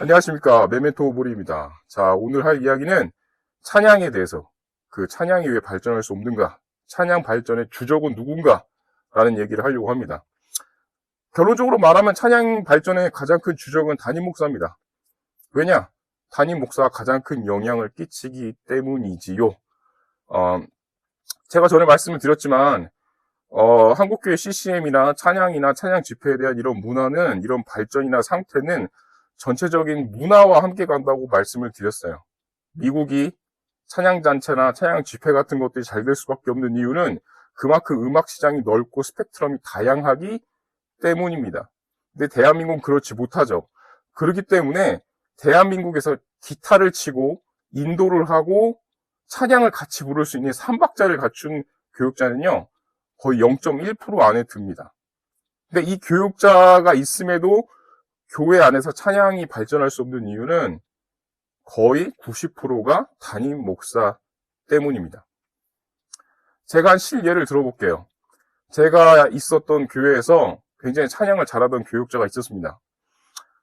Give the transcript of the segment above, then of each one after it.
안녕하십니까. 메멘토 보리입니다. 자, 오늘 할 이야기는 찬양에 대해서 그 찬양이 왜 발전할 수 없는가? 찬양 발전의 주적은 누군가? 라는 얘기를 하려고 합니다. 결론적으로 말하면 찬양 발전의 가장 큰 주적은 담임 목사입니다. 왜냐? 담임 목사가 가장 큰 영향을 끼치기 때문이지요. 어, 제가 전에 말씀을 드렸지만, 어, 한국교회 CCM이나 찬양이나 찬양 집회에 대한 이런 문화는, 이런 발전이나 상태는 전체적인 문화와 함께 간다고 말씀을 드렸어요. 미국이 찬양 잔체나 찬양 집회 같은 것들이 잘 될 수밖에 없는 이유는 그만큼 음악 시장이 넓고 스펙트럼이 다양하기 때문입니다. 근데 대한민국은 그렇지 못하죠. 그렇기 때문에 대한민국에서 기타를 치고 인도를 하고 찬양을 같이 부를 수 있는 삼박자를 갖춘 교육자는요, 거의 0.1% 안에 듭니다. 근데 이 교육자가 있음에도 교회 안에서 찬양이 발전할 수 없는 이유는 거의 90%가 담임 목사 때문입니다. 제가 한 실예를 들어볼게요. 제가 있었던 교회에서 굉장히 찬양을 잘하던 교육자가 있었습니다.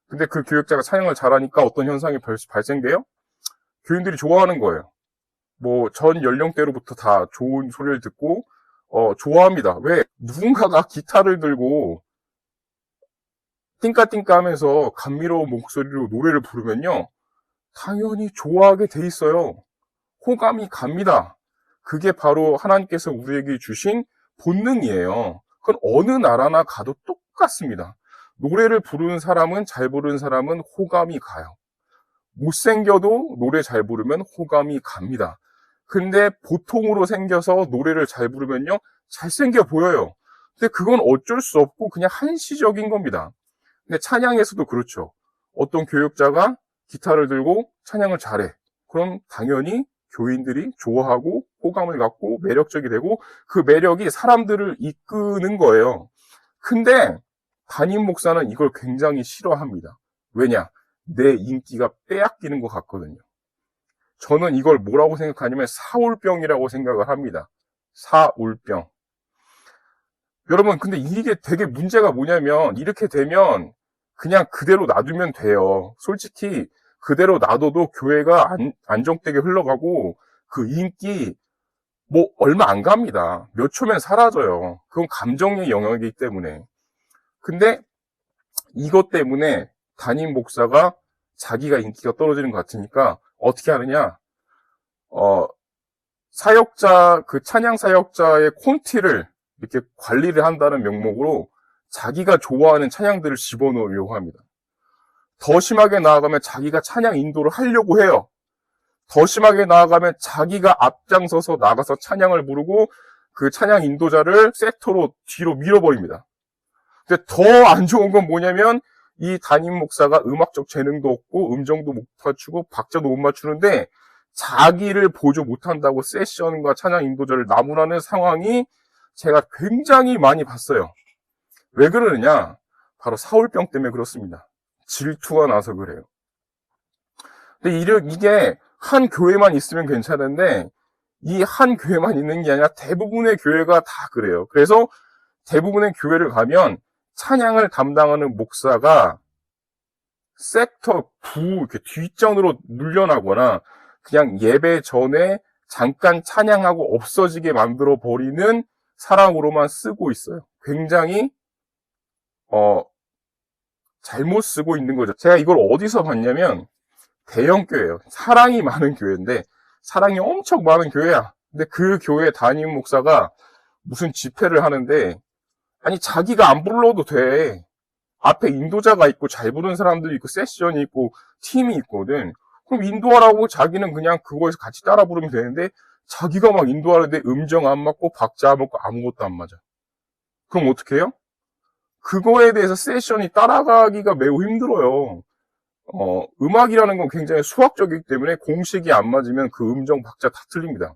근데 그 교육자가 찬양을 잘하니까 어떤 현상이 발- 발생돼요? 교인들이 좋아하는 거예요. 뭐 전 연령대로부터 다 좋은 소리를 듣고 어, 좋아합니다. 왜? 누군가가 기타를 들고 띵까띵까 하면서 감미로운 목소리로 노래를 부르면요. 당연히 좋아하게 돼 있어요. 호감이 갑니다. 그게 바로 하나님께서 우리에게 주신 본능이에요. 그건 어느 나라나 가도 똑같습니다. 노래를 부르는 사람은 잘 부르는 사람은 호감이 가요. 못생겨도 노래 잘 부르면 호감이 갑니다. 근데 보통으로 생겨서 노래를 잘 부르면요. 잘생겨 보여요. 근데 그건 어쩔 수 없고 그냥 한시적인 겁니다. 근데 찬양에서도 그렇죠. 어떤 교육자가 기타를 들고 찬양을 잘해. 그럼 당연히 교인들이 좋아하고 호감을 갖고 매력적이 되고 그 매력이 사람들을 이끄는 거예요. 근데 담임 목사는 이걸 굉장히 싫어합니다. 왜냐? 내 인기가 빼앗기는 것 같거든요. 저는 이걸 뭐라고 생각하냐면 사울병이라고 생각을 합니다. 사울병. 여러분, 근데 이게 되게 문제가 뭐냐면 이렇게 되면 그냥 그대로 놔두면 돼요. 솔직히 그대로 놔둬도 교회가 안, 안정되게 흘러가고 그 인기 뭐 얼마 안 갑니다. 몇 초면 사라져요. 그건 감정의 영역이기 때문에. 근데 이것 때문에 담임 목사가 자기가 인기가 떨어지는 것 같으니까 어떻게 하느냐? 어, 사역자, 그 찬양 사역자의 콘티를 이렇게 관리를 한다는 명목으로 자기가 좋아하는 찬양들을 집어넣으려고 합니다. 더 심하게 나아가면 자기가 찬양 인도를 하려고 해요. 더 심하게 나아가면 자기가 앞장서서 나가서 찬양을 부르고 그 찬양 인도자를 섹터로 뒤로 밀어버립니다. 근데 더 안 좋은 건 뭐냐면 이 담임 목사가 음악적 재능도 없고 음정도 못 맞추고 박자도 못 맞추는데 자기를 보조 못한다고 세션과 찬양 인도자를 나무라는 상황이 제가 굉장히 많이 봤어요. 왜 그러느냐? 바로 사울병 때문에 그렇습니다. 질투가 나서 그래요. 근데 이게 한 교회만 있으면 괜찮은데 이 한 교회만 있는 게 아니라 대부분의 교회가 다 그래요. 그래서 대부분의 교회를 가면 찬양을 담당하는 목사가 섹터 부 이렇게 뒷전으로 물려나거나 그냥 예배 전에 잠깐 찬양하고 없어지게 만들어 버리는 사람으로만 쓰고 있어요. 굉장히 어 잘못 쓰고 있는 거죠. 제가 이걸 어디서 봤냐면 대형 교회예요. 사랑이 많은 교회인데 사랑이 엄청 많은 교회야. 근데 그 교회 담임 목사가 무슨 집회를 하는데 아니 자기가 안 불러도 돼. 앞에 인도자가 있고 잘 부르는 사람들이 있고 세션이 있고 팀이 있거든. 그럼 인도하라고 자기는 그냥 그거에서 같이 따라 부르면 되는데 자기가 막 인도하는데 음정 안 맞고 박자 안 맞고 아무것도 안 맞아. 그럼 어떻게 해요? 그거에 대해서 세션이 따라가기가 매우 힘들어요. 어, 음악이라는 건 굉장히 수학적이기 때문에 공식이 안 맞으면 그 음정 박자 다 틀립니다.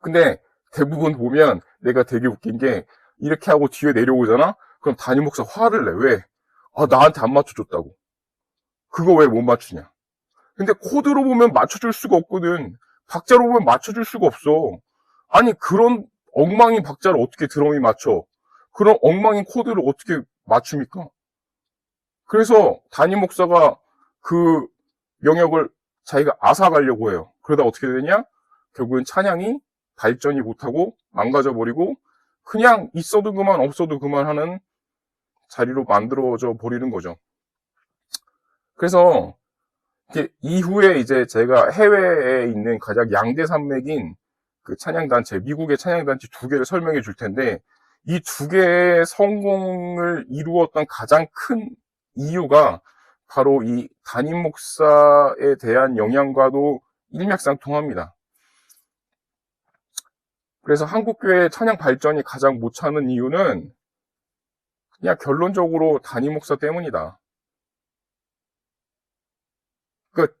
근데 대부분 보면 내가 되게 웃긴 게 이렇게 하고 뒤에 내려오잖아? 그럼 담임 목사 화를 내. 왜? 아, 나한테 안 맞춰줬다고. 그거 왜 못 맞추냐? 근데 코드로 보면 맞춰줄 수가 없거든. 박자로 보면 맞춰줄 수가 없어. 아니, 그런 엉망인 박자를 어떻게 드럼이 맞춰? 그런 엉망인 코드를 어떻게 맞춥니까? 그래서 담임 목사가 그 영역을 자기가 앗아가려고 해요. 그러다 어떻게 되냐? 결국엔 찬양이 발전이 못하고 망가져 버리고 그냥 있어도 그만 없어도 그만 하는 자리로 만들어져 버리는 거죠. 그래서 이후에 이제 제가 해외에 있는 가장 양대 산맥인 그 찬양단체, 미국의 찬양단체 두 개를 설명해 줄 텐데 이 두 개의 성공을 이루었던 가장 큰 이유가 바로 이 담임 목사에 대한 영향과도 일맥상통합니다. 그래서 한국교회 찬양 발전이 가장 못 차는 이유는 그냥 결론적으로 담임 목사 때문이다. 그